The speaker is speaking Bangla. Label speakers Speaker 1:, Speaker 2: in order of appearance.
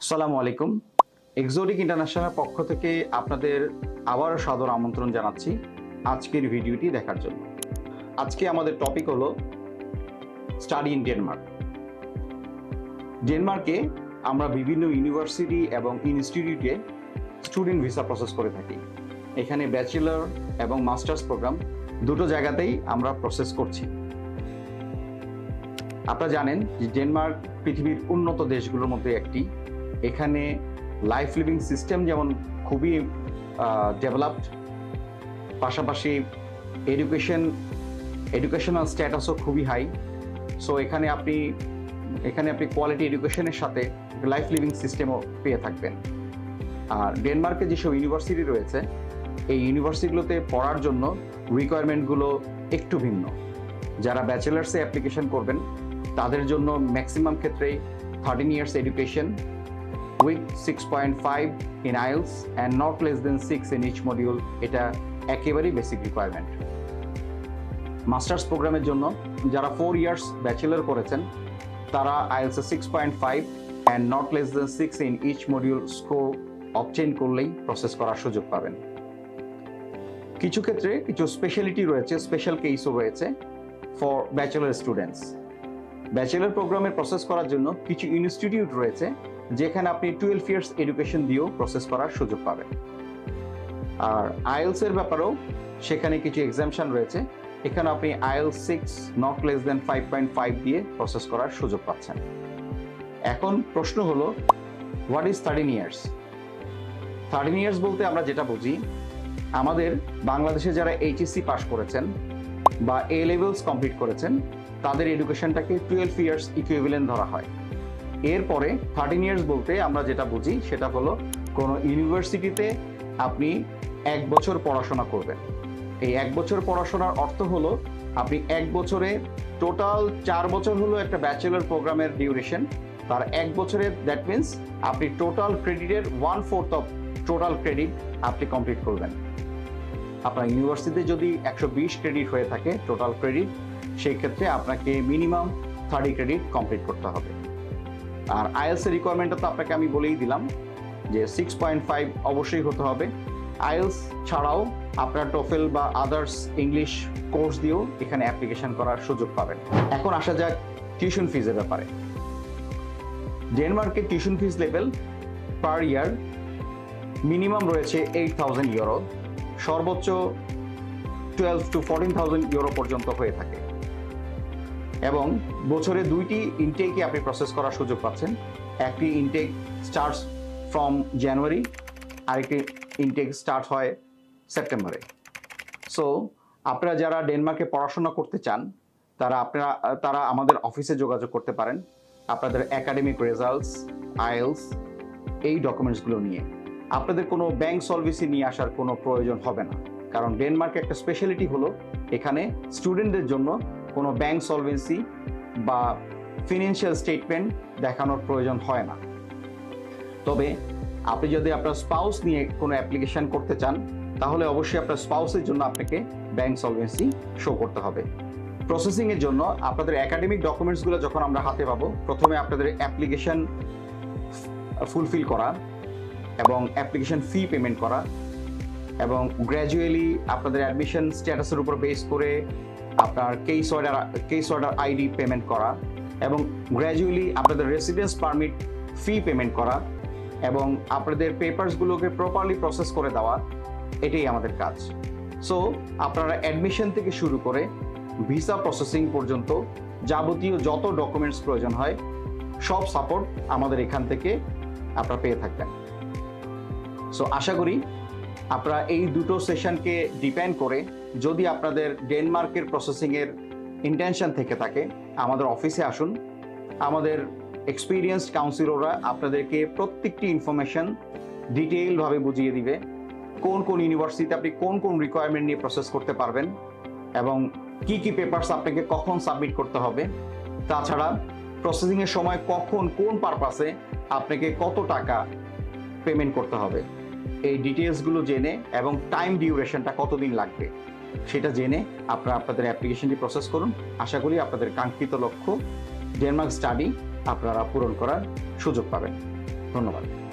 Speaker 1: আসসালামু আলাইকুম। এক্সোটিক ইন্টারন্যাশনাল পক্ষ থেকে আপনাদের আবারও সাদর আমন্ত্রণ জানাচ্ছি আজকের ভিডিওটি দেখার জন্য। আজকে আমাদের টপিক হলো স্টাডি ইন ডেনমার্ক ডেনমার্কে আমরা বিভিন্ন ইউনিভার্সিটি এবং ইনস্টিটিউটে স্টুডেন্ট ভিসা প্রসেস করে থাকি। এখানে ব্যাচেলর এবং মাস্টার্স প্রোগ্রাম দুটো জায়গাতেই আমরা প্রসেস করছি। আপনারা জানেন যে ডেনমার্ক পৃথিবীর উন্নত দেশগুলোর মধ্যে একটি। এখানে লাইফ লিভিং সিস্টেম যেমন খুবই ডেভেলপড পাশাপাশি এডুকেশন এডুকেশনাল স্ট্যাটাসও খুবই হাই সো এখানে আপনি এখানে আপনি কোয়ালিটি এডুকেশনের সাথে লাইফ লিভিং সিস্টেমও পেয়ে থাকবেন। আর ডেনমার্কে যেসব ইউনিভার্সিটি রয়েছে, এই ইউনিভার্সিটিগুলোতে পড়ার জন্য রিকোয়ারমেন্টগুলো একটু ভিন্ন। যারা ব্যাচেলার্সে অ্যাপ্লিকেশন করবেন, তাদের জন্য ম্যাক্সিমাম ক্ষেত্রেই thirteen years education with six point five in IELTS and not less than six in এটা একেবারেই বেসিক রিকোয়ারমেন্ট মাস্টার্স প্রোগ্রামের জন্য যারা ফোর ইয়ার্স ব্যাচেলর করেছেন, তারা আইএলসে six point five and not less than six in each module score obtain করলেই প্রসেস করার সুযোগ পাবেন। কিছু ক্ষেত্রে কিছু স্পেশালিটি রয়েছে স্পেশাল কেসও রয়েছে ফর ব্যাচেলর স্টুডেন্টস ব্যাচেলর প্রোগ্রামে প্রসেস করার জন্য কিছু ইনস্টিটিউট রয়েছে যেখানে আপনি টুয়েলভ ইয়ার্স এডুকেশন দিয়েও প্রসেস করার সুযোগ পাবেন। আর আইএলস এর ব্যাপারেও সেখানে কিছু এক্সামশন রয়েছে। এখানে আপনি IL six not less than five point five দিয়ে প্রসেস করার সুযোগ পাচ্ছেন। এখন প্রশ্ন হলো what is thirteen years thirteen years বলতে আমরা যেটা বুঝি, আমাদের বাংলাদেশে যারা এইচএসসি পাস করেছেন বা এ লেভেলস কমপ্লিট করেছেন, তাদের এডুকেশনটাকে টুয়েলভ ইয়ার্স ইকুইভ্যালেন্ট ধরা হয়। এরপরে থার্টিন ইয়ার্স বলতে আমরা যেটা বুঝি সেটা হলো কোনো ইউনিভার্সিটিতে আপনি এক বছর পড়াশোনা করবেন। এই এক বছর পড়াশোনার অর্থ হলো আপনি এক বছরে টোটাল চার বছর হলো একটা ব্যাচেলর প্রোগ্রামের ডিউরেশন তার এক বছরে দ্যাট মিন্স আপনি টোটাল ক্রেডিটের one fourth of total credit আপনি কমপ্লিট করবেন। আপনার ইউনিভার্সিটিতে যদি একশো বিশ ক্রেডিট হয়ে থাকে টোটাল ক্রেডিট সেই ক্ষেত্রে আপনাকে মিনিমাম থার্টি ক্রেডিট কমপ্লিট করতে হবে। আর আইএলস এর রিকোয়ারমেন্টটা তো আপনাকে আমি বলেই দিলাম যে সিক্স পয়েন্ট ফাইভ অবশ্যই হতে হবে। আইএলস ছাড়াও আপনার টোফেল বা আদার্স ইংলিশ কোর্স দিয়েও এখানে অ্যাপ্লিকেশন করার সুযোগ পাবেন। এখন আসা যাক টিউশন ফিজের ব্যাপারে। ডেনমার্কের tuition fee level per year minimum রয়েছে এইট থাউজেন্ড ইউরো সর্বোচ্চ twelve to fourteen thousand euro পর্যন্ত হয়ে থাকে। এবং বছরে দুইটি ইনটেকই আপনি প্রসেস করার সুযোগ পাচ্ছেন। একটি ইনটেক স্টার্টস ফ্রম জানুয়ারি আরেকটি ইনটেক স্টার্ট হয় সেপ্টেম্বরে সো আপনারা যারা ডেনমার্কে পড়াশোনা করতে চান, তারা আপনারা, তারা আমাদের অফিসে যোগাযোগ করতে পারেন। আপনাদের একাডেমিক রেজাল্টস আইএলস এই ডকুমেন্টসগুলো নিয়ে। আপনাদের কোনো ব্যাংক সলভেসি নিয়ে আসার কোনো প্রয়োজন হবে না। কারণ ডেনমার্কে একটা স্পেশালিটি হলো, এখানে স্টুডেন্টদের জন্য কোনো ব্যাংক সলভেন্সি বা ফিনান্সিয়াল স্টেটমেন্ট দেখানোর প্রয়োজন হয় না। তবে আপনি যদি আপনার স্পাউস নিয়ে কোনো অ্যাপ্লিকেশন করতে চান, তাহলে অবশ্যই আপনার স্পাউসের জন্য আপনাকে ব্যাংক সলভেন্সি শো করতে হবে। প্রসেসিং এর জন্য আপনাদের একাডেমিক ডকুমেন্টসগুলো যখন আমরা হাতে পাবো, প্রথমে আপনাদের অ্যাপ্লিকেশন ফুলফিল করা এবং অ্যাপ্লিকেশন ফি পেমেন্ট করা এবং গ্র্যাজুয়ালি আপনাদের অ্যাডমিশন স্ট্যাটাসের উপর বেস করে আপনার case order case order ID payment করা এবং গ্র্যাজুয়ালি আপনাদের রেসিডেন্স পারমিট ফি পেমেন্ট করা এবং আপনাদের পেপারসগুলোকে প্রপারলি প্রসেস করে দেওয়া, এটাই আমাদের কাজ। সো আপনারা অ্যাডমিশন থেকে শুরু করে ভিসা প্রসেসিং পর্যন্ত যাবতীয় যত ডকুমেন্টস প্রয়োজন হয়, সব সাপোর্ট আমাদের এখান থেকে আপনারা পেয়ে থাকবেন। সো আশা করি আপনারা এই দুটো সেশনকে ডিপেন্ড করে যদি আপনাদের ডেনমার্কের প্রসেসিংয়ের ইন্টেনশন থেকে থাকে, আমাদের অফিসে আসুন। আমাদের এক্সপিরিয়েন্সড কাউন্সিলররা আপনাদেরকে প্রত্যেকটি ইনফরমেশন ডিটেইলভাবে বুঝিয়ে দিবে, কোন কোন ইউনিভার্সিটিতে আপনি কোন কোন রিকোয়ারমেন্ট নিয়ে প্রসেস করতে পারবেন এবং কি কি পেপারস আপনাকে কখন সাবমিট করতে হবে। তাছাড়া প্রসেসিংয়ের সময় কখন কোন পারপাসে আপনাকে কত টাকা পেমেন্ট করতে হবে। এই ডিটেলসগুলো জেনে এবং টাইম ডিউরেশনটা কতদিন লাগবে। সেটা জেনে আপনারা আপনাদের অ্যাপ্লিকেশনটি প্রসেস করুন। আশা করি আপনাদের কাঙ্ক্ষিত লক্ষ্য ডেনমার্ক স্টাডি আপনারা পূরণ করার সুযোগ পাবেন। ধন্যবাদ।